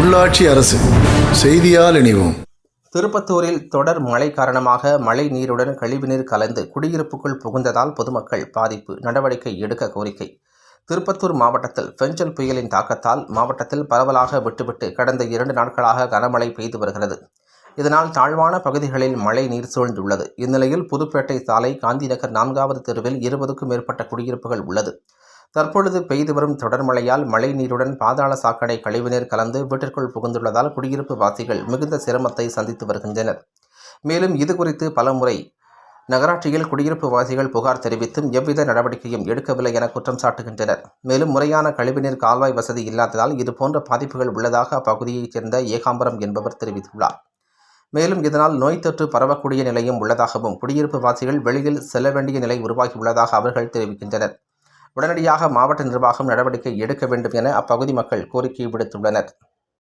உள்ளாட்சி அரசு செய்தியால் இணைவோம். திருப்பத்தூரில் தொடர் மழை காரணமாக மழை நீருடன் கழிவுநீர் கலந்து குடியிருப்புக்குள் புகுந்ததால் பொதுமக்கள் பாதிப்பு நடவடிக்கை எடுக்க கோரிக்கை. திருப்பத்தூர் மாவட்டத்தில் பெஞ்சல் புயலின் தாக்கத்தால் மாவட்டத்தில் பரவலாக விட்டுவிட்டு கடந்த இரண்டு நாட்களாக கனமழை பெய்து வருகிறது. இதனால் தாழ்வான பகுதிகளில் மழை நீர் சூழ்ந்துள்ளது. இந்நிலையில் புதுப்பேட்டை சாலை காந்திநகர் நான்காவது தெருவில் இருபதுக்கும் மேற்பட்ட குடியிருப்புகள் உள்ளது. தற்பொழுது பெய்து வரும் தொடர் மழையால் மழை நீருடன் பாதாள சாக்கடை கழிவுநீர் கலந்து வீட்டிற்குள் புகுந்துள்ளதால் குடியிருப்பு வாசிகள் மிகுந்த சிரமத்தை சந்தித்து வருகின்றனர். மேலும் இது குறித்து பலமுறை நகராட்சியில் குடியிருப்பு வாசிகள் புகார் தெரிவித்தும் எவ்வித நடவடிக்கையும் எடுக்கவில்லை என குற்றம் சாட்டுகின்றனர். மேலும் முறையான கழிவுநீர் கால்வாய் வசதி இல்லாததால் இதுபோன்ற பாதிப்புகள் உள்ளதாக அப்பகுதியைச் சேர்ந்த ஏகாம்பரம் என்பவர் தெரிவித்துள்ளார். மேலும் இதனால் நோய் தொற்று பரவக்கூடிய நிலையும் உள்ளதாகவும் குடியிருப்பு வாசிகள் வெளியில் செல்ல வேண்டிய நிலை உருவாகியுள்ளதாக அவர்கள் தெரிவிக்கின்றனர். உடனடியாக மாவட்ட நிர்வாகம் நடவடிக்கை எடுக்க வேண்டும் என அப்பகுதி மக்கள் கோரிக்கை விடுத்துள்ளனர்.